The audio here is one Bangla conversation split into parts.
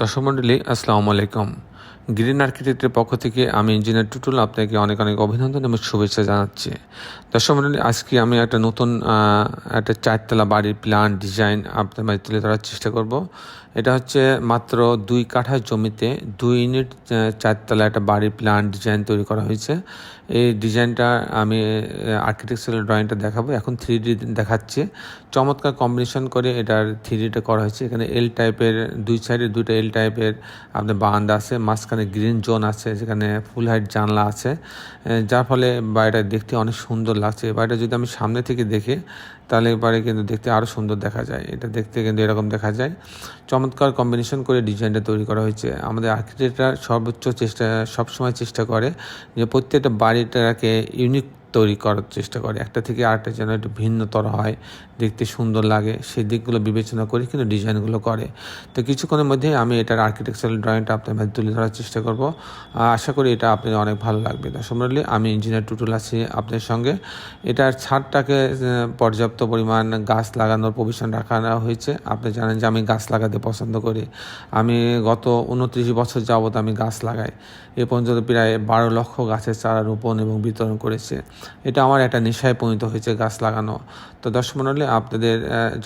দর্শক মণ্ডলী আসসালামু আলাইকুম। গ্রিন আর্কিটেক্টের পক্ষ থেকে আমি ইঞ্জিনিয়ার টুটুল আপনাকে অনেক অনেক অভিনন্দন এবং শুভেচ্ছা জানাচ্ছি। দর্শক মণ্ডলী আজকে আমি একটা নতুন একটা চারতলা বাড়ির প্ল্যান ডিজাইন আপনার মাঝে তুলে ধরার চেষ্টা করব। এটা হচ্ছে মাত্র দুই কাঠা জমিতে দুই ইউনিট চারতলা একটা বাড়ির প্ল্যান ডিজাইন তৈরি করা হয়েছে। এই ডিজাইনটা আমি আর্কিটেকচারাল ড্রয়িংটা দেখাবো। এখন থ্রি ডি দেখাচ্ছি। চমৎকার কম্বিনেশন করে এটার থ্রি ডিটা করা হয়েছে। এখানে এল টাইপের দুই সাইডে দুইটা এল টাইপের আপনার বারান্দা আছে। মাঝখানে গ্রিন জোন আছে, যেখানে ফুল হাইট জানলা আছে যার ফলে বাড়িটা দেখতে অনেক সুন্দর লাগছে। বাড়িটা যদি আমি সামনে থেকে দেখি, তাহলে এবারে কিন্তু দেখতে আরও সুন্দর দেখা যায়। এটা দেখতে কিন্তু এরকম দেখা যায়। চমৎকার কম্বিনেশন করে ডিজাইনটা তৈরি করা হয়েছে। আমাদের আর্কিটেক্টরা সর্বোচ্চ চেষ্টা, সবসময় চেষ্টা করে যে প্রত্যেকটা বাড়িটাকে ইউনিক তৈরি করার চেষ্টা করে। একটা থেকে আরেকটা যেন একটু ভিন্নতর হয়, দেখতে সুন্দর লাগে, সেই দিকগুলো বিবেচনা করে কিন্তু ডিজাইনগুলো করে। তো কিছুক্ষণের মধ্যে আমি এটার আর্কিটেকচারাল ড্রয়িংটা আপনার মাঝে তুলে ধরার চেষ্টা করব। আশা করি এটা আপনাদের অনেক ভালো লাগবে। দর্শক আমি ইঞ্জিনিয়ার টুটুল আছি আপনার সঙ্গে। এটার ছাদটাকে পর্যাপ্ত পরিমাণ গাছ লাগানোর প্রভিশন রাখা হয়েছে। আপনি জানেন যে আমি গাছ লাগাতে পছন্দ করি। আমি গত উনত্রিশ বছর যাবত আমি গাছ লাগাই। এ পর্যন্ত প্রায় বারো লক্ষ গাছের চারা রোপণ এবং বিতরণ করেছে। এটা আমার একটা নেশায় পরিণত হয়েছে গাছ লাগানো। তো দর্শক মণ্ডলী আপনাদের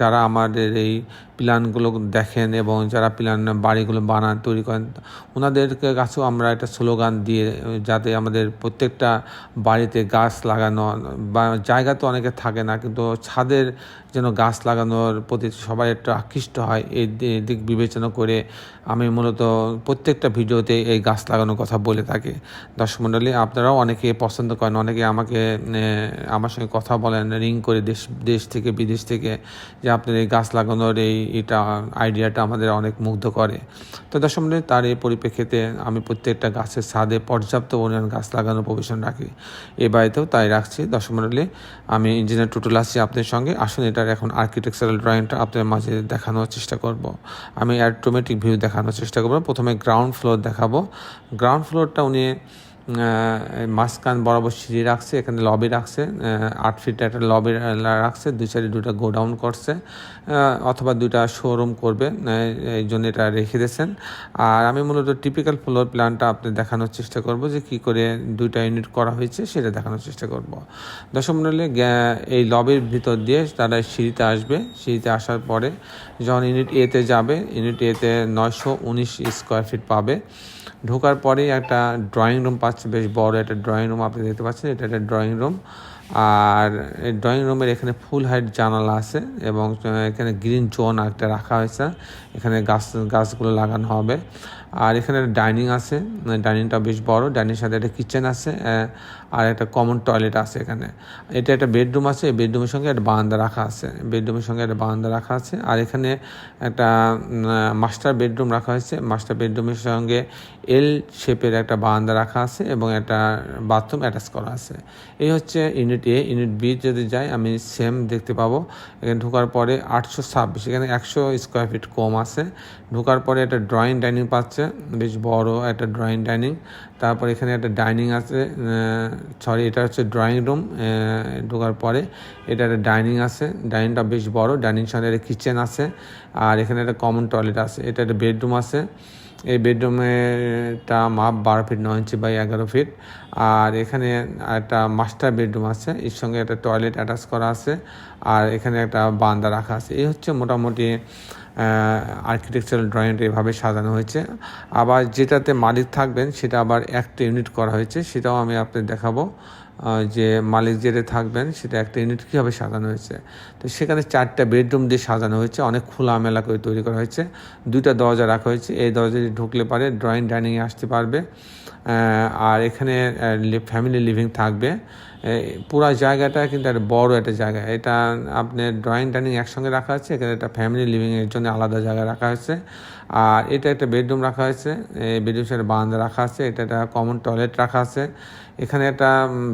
যারা আমাদের এই প্ল্যানগুলো দেখেন এবং যারা প্ল্যান বাড়িগুলো বানান তৈরি করেন, ওনাদেরকে কাছেও আমরা একটা স্লোগান দিয়ে, যাতে আমাদের প্রত্যেকটা বাড়িতে গাছ লাগানো বা জায়গা তো অনেকে থাকে না, কিন্তু ছাদের যেন গাছ লাগানোর প্রতি সবাই একটু আকৃষ্ট হয়, এই দিক বিবেচনা করে আমি মূলত প্রত্যেকটা ভিডিওতে এই গাছ লাগানোর কথা বলে থাকি। দর্শক মণ্ডলী আপনারাও অনেকে পছন্দ করেন অনেকে আমাকে আমার সঙ্গে কথা বলেন, রিং করে দেশ দেশ থেকে, বিদেশ থেকে, যে আপনার এই গাছ লাগানোর এই এটা আইডিয়াটা আমাদের অনেক মুগ্ধ করে। তো দর্শক মণ্ডলী তার এই পরিপ্রেক্ষিতে আমি প্রত্যেকটা গাছের ছাদে পর্যাপ্ত পরিমাণ গাছ লাগানোর প্রভিশন রাখি। এই বাড়িতেও তাই রাখছি। দর্শক মণ্ডলী আমি ইঞ্জিনিয়ার টুটুল আছি আপনার সঙ্গে। আসুন এটার এখন আর্কিটেকচারাল ড্রয়িংটা আপনাদের মাঝে দেখানোর চেষ্টা করব। আমি অ্যাটোমেটিক ভিউ দেখানোর চেষ্টা করব। প্রথমে গ্রাউন্ড ফ্লোর দেখাবো। গ্রাউন্ড ফ্লোরটা উনি মাঝখান বরাবর সিঁড়ি রাখছে, এখানে লবি রাখছে আট ফিট একটা লবি রাখছে, দুই সাইডে দুটা গোডাউন করছে অথবা দুইটা শোরুম করবে এই জন্য এটা রেখে দিয়েছেন। আর আমি মূলত টিপিক্যাল ফ্লোর প্ল্যানটা আপনি দেখানোর চেষ্টা করব যে কি করে দুইটা ইউনিট করা হয়েছে, সেটা দেখানোর চেষ্টা করব। দশম মন্ডলে এই লবির ভিতর দিয়ে তারা সিঁড়িতে আসবে। সিঁড়িতে আসার পরে যখন ইউনিট এতে যাবে ইউনিট এতে নয়শো উনিশ স্কোয়ার ফিট পাবে। ঢোকার পরেই একটা ড্রয়িং রুম পাচ্ছে বেশ বড় একটা ড্রয়িং রুম আপনি দেখতে পাচ্ছেন, এটা একটা ড্রয়িং রুম আর ড্রয়িং রুমের এখানে ফুল হাইট জানালা আছে এবং এখানে গ্রিন জোন একটা রাখা হয়েছে। এখানে গাছ, গাছগুলো লাগানো হবে। আর এখানে ডাইনিং আছে। ডাইনিংটা বেশ বড়। ডাইনিং সাথে একটা কিচেন আছে আর একটা কমন টয়লেট আছে এখানে। এটা একটা বেডরুম আছে। বেডরুমের সঙ্গে একটা বারান্দা রাখা আছে। বেডরুমের সঙ্গে একটা বারান্দা রাখা আছে। আর এখানে একটা মাস্টার বেডরুম রাখা হয়েছে। মাস্টার বেডরুমের সঙ্গে এল শেপের একটা বারান্দা রাখা আছে এবং একটা বাথরুম অ্যাটাচ করা আছে। এই হচ্ছে ইউনিট এ ইউনিট বি যদি যাই, আমি সেম দেখতে পাবো। এখানে ঢোকার পরে আটশো ছাব্বিশ, এখানে একশো স্কোয়ার ফিট কম আছে। ঢোকার পরে একটা ড্রয়িং ডাইনিং পাচ্ছে, বেশ বড় একটা ড্রয়িং ডাইনিং তারপর এখানে একটা ডাইনিং আছে সরি এটা হচ্ছে ড্রয়িং রুম ঢোকার পরে এটা একটা ডাইনিং আছে। ডাইনিংটা বেশ বড় ডাইনিং সঙ্গে একটা কিচেন আছে। আর এখানে একটা কমন টয়লেট আছে, এটা একটা বেডরুম আছে। এই বেডরুমেটা মাপ বারো ফিট, নয় ইঞ্চি বাই এগারো ফিট। আর এখানে একটা মাস্টার বেডরুম আছে, এর সঙ্গে একটা টয়লেট অ্যাটাচ করা আছে, আর এখানে একটা বান্দা রাখা আছে। এই হচ্ছে মোটামুটি আর্কিটেকচারাল ড্রয়িংটা এভাবে সাজানো হয়েছে। আবার যেটাতে মালিক থাকবেন, সেটা আবার একটা ইউনিট করা হয়েছে, সেটাও আমি আপনাদের দেখাবো। যে মালিক যেটা থাকবেন, সেটা একটা ইউনিট কীভাবে সাজানো হয়েছে? তো সেখানে চারটা বেডরুম দিয়ে সাজানো হয়েছে, অনেক খোলামেলা করে তৈরি করা হয়েছে। দুইটা দরজা রাখা হয়েছে, এই দরজা দিয়ে ঢুকলে পারে ড্রয়িং ডাইনিংয়ে আসতে পারবে। আর এখানে ফ্যামিলি লিভিং থাকবে। পুরা জায়গাটা কিন্তু একটা বড় একটা জায়গা। এটা আপনার ড্রয়িং ডাইনিং একসঙ্গে রাখা আছে এখানে একটা ফ্যামিলি লিভিংয়ের জন্য আলাদা জায়গা রাখা হয়েছে। আর এটা একটা বেডরুম রাখা হয়েছে, এই বেডরুম সাথে বারান্দা রাখা আছে, এটা একটা কমন টয়লেট রাখা আছে। এখানে একটা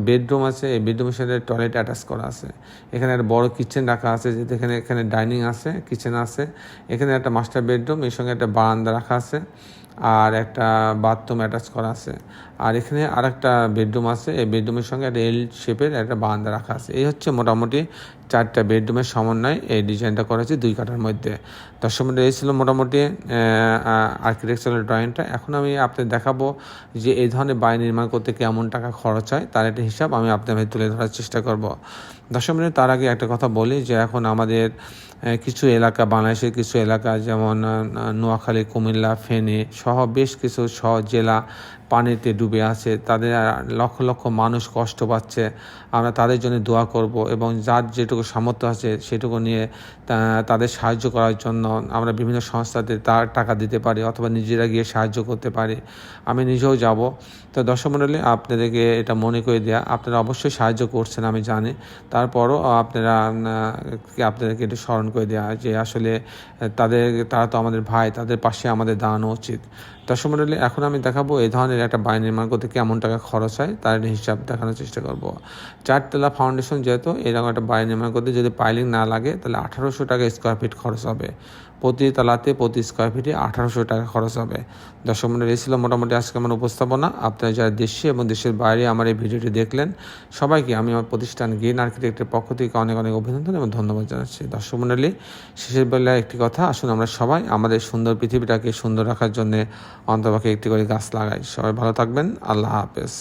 বেডরুম আছে, এই বেডরুমের সাথে টয়লেট অ্যাটাচ করা আছে। এখানে একটা বড় কিচেন রাখা আছে যেহেতু এখানে এখানে ডাইনিং আছে কিচেন আছে। এখানে একটা মাস্টার বেডরুম এর সঙ্গে একটা বারান্দা রাখা আছে। আর একটা বাথরুম অ্যাটাচ করা আছে। আর এখানে আর একটা বেডরুম আছে। এই বেডরুমের সঙ্গে একটা এল শেপের একটা বারান্দা রাখা আছে। এই হচ্ছে মোটামুটি চারটা বেডরুমের সমন্বয়। এই ডিজাইনটা করা হয়েছে দুই কাঠার মধ্যে। দর্শক এই ছিল মোটামুটি আর্কিটেকচারাল ড্রয়িংটা এখন আমি আপনাদের দেখাবো যে এই ধরনের বাড়ি নির্মাণ করতে কেমন টাকা খরচ হয়, তার একটা হিসাব আমি আপনাদের তুলে ধরার চেষ্টা করব। দর্শক তার আগে একটা কথা বলি যে এখন আমাদের কিছু এলাকা, বাংলাদেশের কিছু এলাকা যেমন নোয়াখালী, কুমিল্লা, ফেনী সহ বেশ কিছু শহর, জেলা পানিতে ডুবে আছে, তাদের লক্ষ লক্ষ মানুষ কষ্ট পাচ্ছে। আমরা তাদের জন্য দোয়া করব এবং যার যেটুকু সামর্থ্য আছে সেটুকু নিয়ে তাদের সাহায্য করার জন্য আমরা বিভিন্ন সংস্থাতে তার টাকা দিতে পারি অথবা নিজেরা গিয়ে সাহায্য করতে পারি। আমি নিজেও যাব। তো দর্শক আপনাদেরকে এটা মনে করে দেওয়া আপনারা অবশ্যই সাহায্য করছেন আমি জানি। তারপরও আপনারা আপনাদেরকে একটু স্মরণ করে দেওয়া যে আসলে, তাদের, তারা তো আমাদের ভাই, তাদের পাশে আমাদের দাঁড়ানো উচিত। দর্শক মণ্ডলী এখন আমি দেখাবো এই ধরনের একটা বাড়ি নির্মাণ করতে কেমন টাকা খরচ হয়, তার হিসাব দেখানোর চেষ্টা করব। চারতলা ফাউন্ডেশন যেহেতু, এরকম একটা বাড়ি নির্মাণ করতে যদি পাইলিং না লাগে, তাহলে আঠারোশো টাকা স্কোয়ার ফিট খরচ হবে। প্রতি তলাতে প্রতি স্কোয়ার ফিটে আঠারোশো টাকা খরচ হবে। দর্শক মন্ডলী, এই ছিল মোটামুটি আজকে আমার উপস্থাপনা। আপনারা যারা দেশে এবং দেশের বাইরে আমার এই ভিডিওটি দেখলেন, সবাইকে আমি আমার প্রতিষ্ঠান গ্রিন আর্কিটেক্টের পক্ষ থেকে অনেক অনেক অভিনন্দন এবং ধন্যবাদ জানাচ্ছি। দর্শক মন্ডলী, শেষের বেলায় একটি কথা, আসুন আমরা সবাই আমাদের সুন্দর পৃথিবীটাকে সুন্দর রাখার জন্য অন্তপক্ষে একটি করে গাছ লাগাই। সবাই ভালো থাকবেন, আল্লাহ হাফেজ।